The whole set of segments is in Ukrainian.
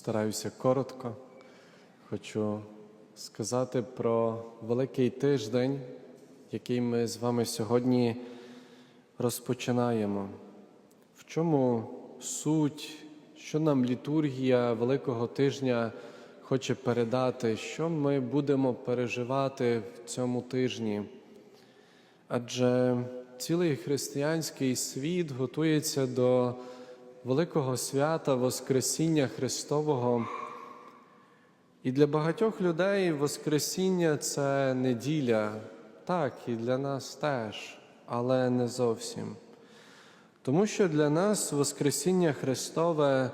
Постараюся коротко. Хочу сказати про великий тиждень, який ми з вами сьогодні розпочинаємо. В чому суть, що нам літургія Великого тижня хоче передати, що ми будемо переживати в цьому тижні? Адже цілий християнський світ готується до великого свята Воскресіння Христового. І для багатьох людей Воскресіння це неділя, так, і для нас теж, але не зовсім. Тому що для нас Воскресіння Христове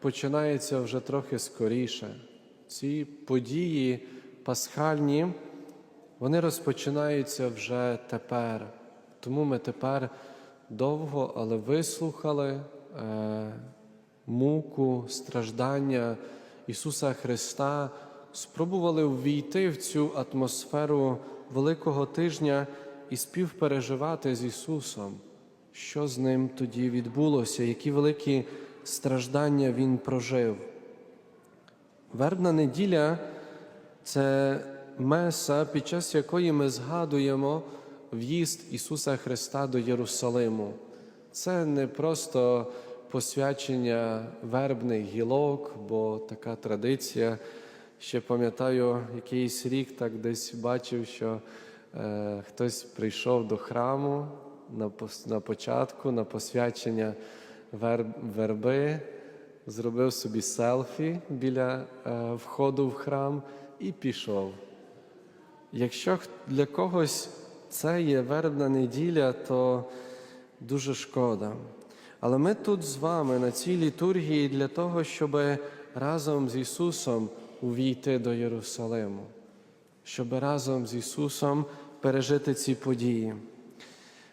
починається вже трохи скоріше. Ці події пасхальні, вони розпочинаються вже тепер. Тому ми тепер довго, але вислухали муку, страждання Ісуса Христа, спробували ввійти в цю атмосферу Великого тижня і співпереживати з Ісусом, що з ним тоді відбулося, які великі страждання Він прожив. Вербна неділя це меса, під час якої ми згадуємо в'їзд Ісуса Христа до Єрусалиму. Це не просто посвячення вербних гілок, бо така традиція. Ще пам'ятаю, якийсь рік так десь бачив, що е, хтось прийшов до храму на, на початку, на посвячення верб, верби, зробив собі селфі біля е, входу в храм і пішов. Якщо для когось це є вербна неділя, то дуже шкода. Але ми тут з вами на цій літургії для того, щоб разом з Ісусом увійти до Єрусалиму, щоб разом з Ісусом пережити ці події.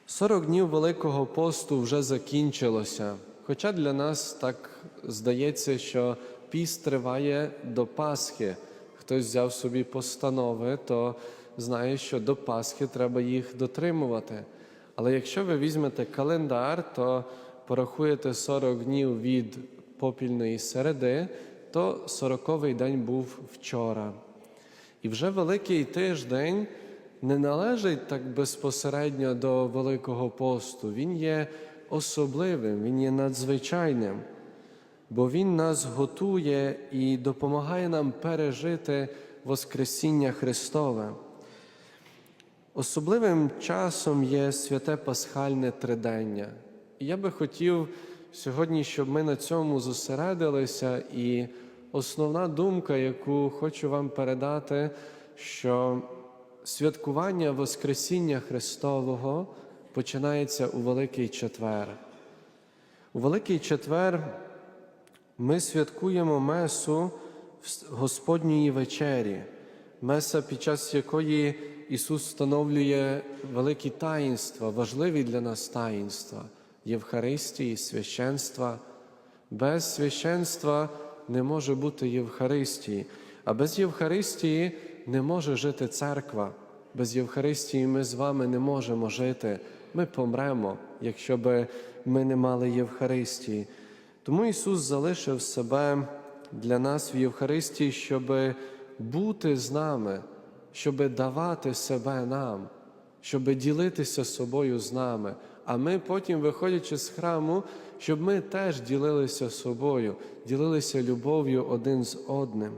40 днів Великого посту вже закінчилося. Хоча для нас так здається, що піст триває до Пасхи. Хтось взяв собі постанови, то знає, що до Пасхи треба їх дотримувати. Але якщо ви візьмете календар, то порахуєте 40 днів від попільної середи, то 40-й день був вчора. І вже Великий тиждень не належить так безпосередньо до Великого посту. Він є особливим, він є надзвичайним, бо Він нас готує і допомагає нам пережити Воскресіння Христове. Особливим часом є святе Пасхальне тридення. Я би хотів сьогодні, щоб ми на цьому зосередилися, і основна думка, яку хочу вам передати, що святкування Воскресіння Христового починається у Великий Четвер. У Великий Четвер ми святкуємо Месу в Господньої вечері, Меса, під час якої Ісус встановлює великі таїнства, важливі для нас таїнства Євхаристії, священства. Без священства не може бути Євхаристії, а без Євхаристії не може жити церква. Без Євхаристії ми з вами не можемо жити. Ми помремо, якщо би ми не мали Євхаристії. Тому Ісус залишив себе для нас в Євхаристії, щоб бути з нами, щоб давати себе нам, щоб ділитися собою з нами. А ми потім, виходячи з храму, щоб ми теж ділилися собою, ділилися любов'ю один з одним.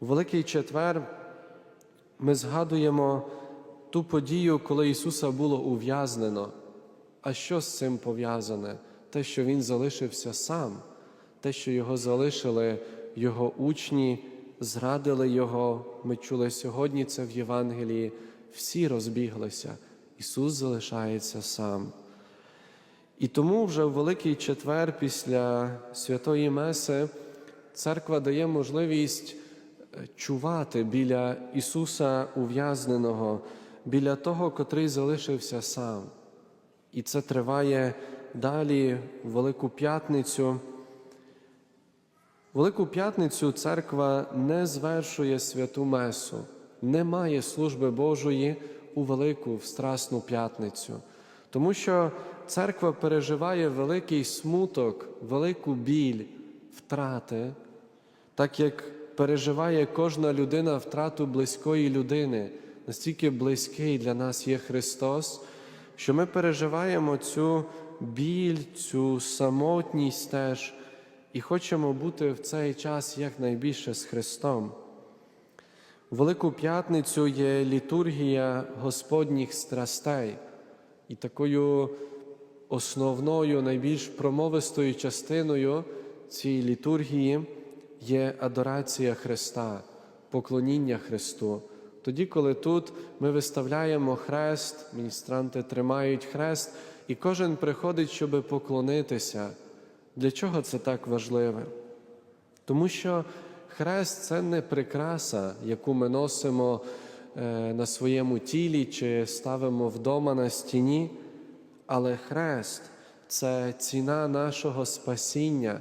У Великий Четвер ми згадуємо ту подію, коли Ісуса було ув'язнено. А що з цим пов'язане? Те, що Він залишився сам, те, що Його залишили Його учні, зрадили Його. Ми чули сьогодні це в Євангелії. Всі розбіглися. Ісус залишається сам. І тому вже в Великий Четвер після Святої Меси церква дає можливість е, чувати біля Ісуса ув'язненого, біля того, котрий залишився сам. І це триває далі в Велику П'ятницю. Велику П'ятницю церква не звершує святу Месу, не має служби Божої у Велику в Страсну П'ятницю, тому що церква переживає великий смуток, велику біль втрати, так як переживає кожна людина втрату близької людини, настільки близький для нас є Христос, що ми переживаємо цю біль, цю самотність теж і хочемо бути в цей час якнайбільше з Христом. Велику П'ятницю є літургія Господніх страстей, і такою основною, найбільш промовистою частиною цієї літургії є адорація Христа, поклоніння Христу. Тоді, коли тут ми виставляємо хрест, міністранти тримають хрест, і кожен приходить, щоб поклонитися. Для чого це так важливе? Тому що хрест це не прикраса, яку ми носимо е, на своєму тілі чи ставимо вдома на стіні, але хрест це ціна нашого спасіння.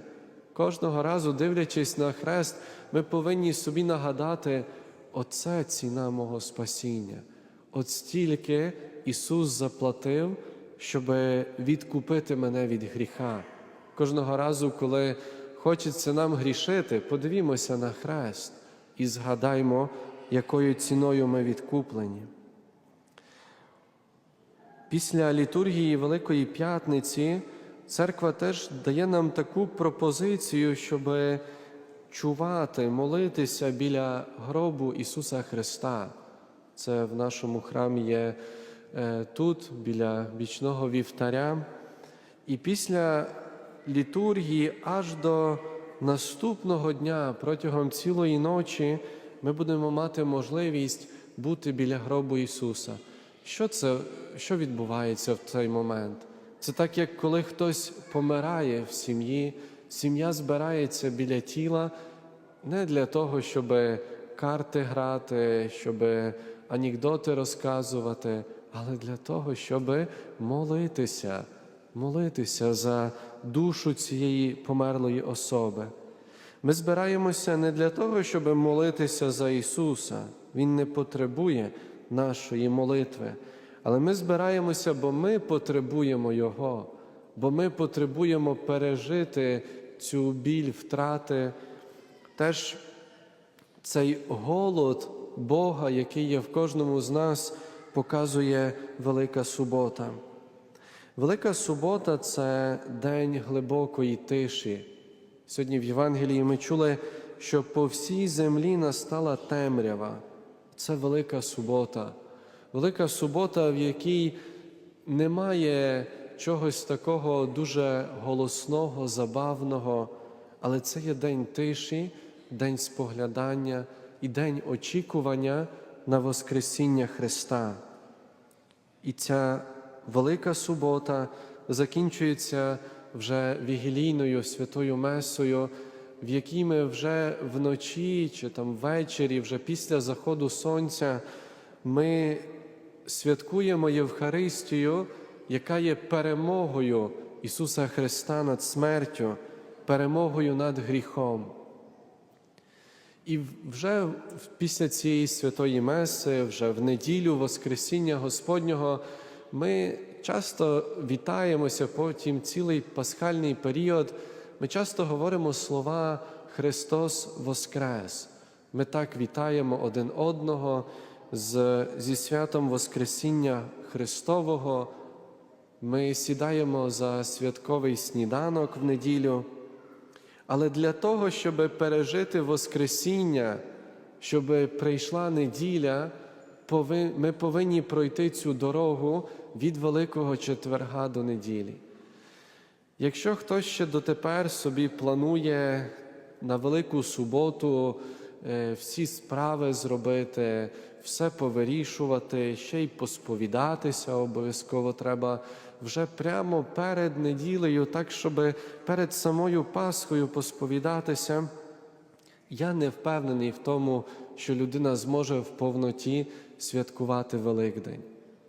Кожного разу, дивлячись на хрест, ми повинні собі нагадати, оце ціна мого спасіння. От стільки Ісус заплатив, щоб відкупити мене від гріха. Кожного разу, коли хочеться нам грішити, подивімося на хрест і згадаймо, якою ціною ми відкуплені. Після літургії Великої П'ятниці церква теж дає нам таку пропозицію, щоб чувати, молитися біля гробу Ісуса Христа. Це в нашому храмі є е, тут, біля бічного вівтаря. І після літургії аж до наступного дня протягом цілої ночі ми будемо мати можливість бути біля гробу Ісуса. Що це, що відбувається в цей момент? Це так, як коли хтось помирає в сім'ї, сім'я збирається біля тіла не для того, щоб карти грати, щоб анекдоти розказувати, але для того, щоб молитися, молитися за душу цієї померлої особи. Ми збираємося не для того, щоб молитися за Ісуса. Він не потребує нашої молитви. Але ми збираємося, бо ми потребуємо Його, бо ми потребуємо пережити цю біль втрати, теж цей голод Бога, який є в кожному з нас, показує Велика Субота. Велика субота це день глибокої тиші. Сьогодні в Євангелії ми чули, що по всій землі настала темрява. Це велика субота. Велика субота, в якій немає чогось такого дуже голосного, забавного, але це є день тиші, день споглядання і день очікування на Воскресіння Христа. І ця велика субота закінчується вже вігілійною святою Месою, в якій ми вже вночі чи там ввечері, вже після заходу сонця, ми святкуємо Євхаристію, яка є перемогою Ісуса Христа над смертю, перемогою над гріхом. І вже після цієї святої Меси, вже в неділю Воскресіння Господнього, ми часто вітаємося потім цілий пасхальний період. Ми часто говоримо слова Христос Воскрес. Ми так вітаємо один одного з, зі святом Воскресіння Христового. Ми сідаємо за святковий сніданок в неділю. Але для того, щоб пережити Воскресіння, щоб прийшла неділя, ми повинні пройти цю дорогу від Великого четверга до неділі. Якщо хтось ще дотепер собі планує на Велику суботу е, всі справи зробити, все повирішувати, ще й посповідатися, обов'язково треба вже прямо перед неділею, так щоб перед самою Пасхою посповідатися. Я не впевнений в тому, що людина зможе в повноті святкувати Великдень,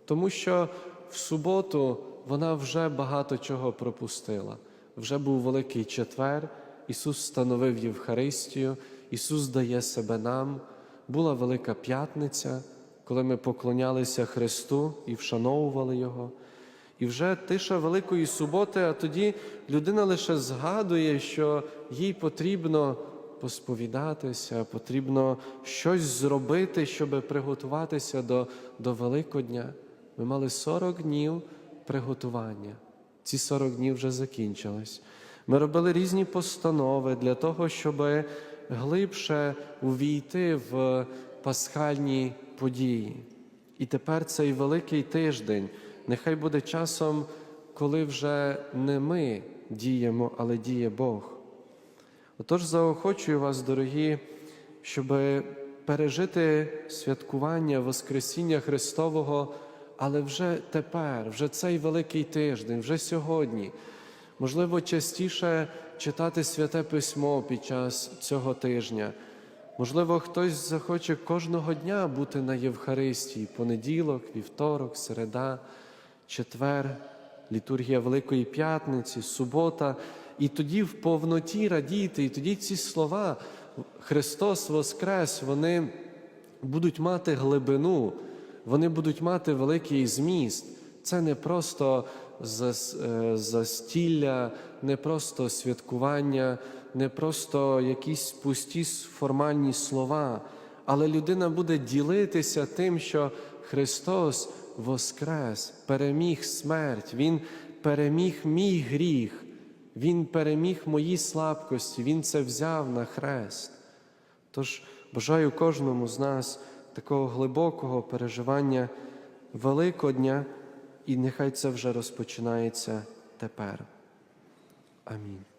тому що в суботу вона вже багато чого пропустила. Вже був Великий четвер, Ісус встановив Євхаристію, Ісус дає себе нам. Була Велика П'ятниця, коли ми поклонялися Христу і вшановували Його. І вже тиша Великої суботи, а тоді людина лише згадує, що їй потрібно посповідатися, потрібно щось зробити, щоб приготуватися до, до Великодня. Ми мали 40 днів приготування. Ці 40 днів вже закінчились. Ми робили різні постанови для того, щоб глибше увійти в пасхальні події. І тепер цей великий тиждень нехай буде часом, коли вже не ми діємо, але діє Бог. Отож, заохочую вас, дорогі, щоб пережити святкування Воскресіння Христового, але вже тепер, вже цей великий тиждень, вже сьогодні. Можливо, частіше читати святе письмо під час цього тижня. Можливо, хтось захоче кожного дня бути на Євхаристії, понеділок, вівторок, середа, четвер, літургія Великої П'ятниці, субота, і тоді в повноті радіти, і тоді ці слова Христос Воскрес, вони будуть мати глибину, вони будуть мати великий зміст. Це не просто е, застілля, не просто святкування, не просто якісь пусті формальні слова, але людина буде ділитися тим, що Христос воскрес, переміг смерть, Він переміг мій гріх, Він переміг мої слабкості, Він це взяв на хрест. Тож бажаю кожному з нас такого глибокого переживання Великодня, і нехай це вже розпочинається тепер. Амінь.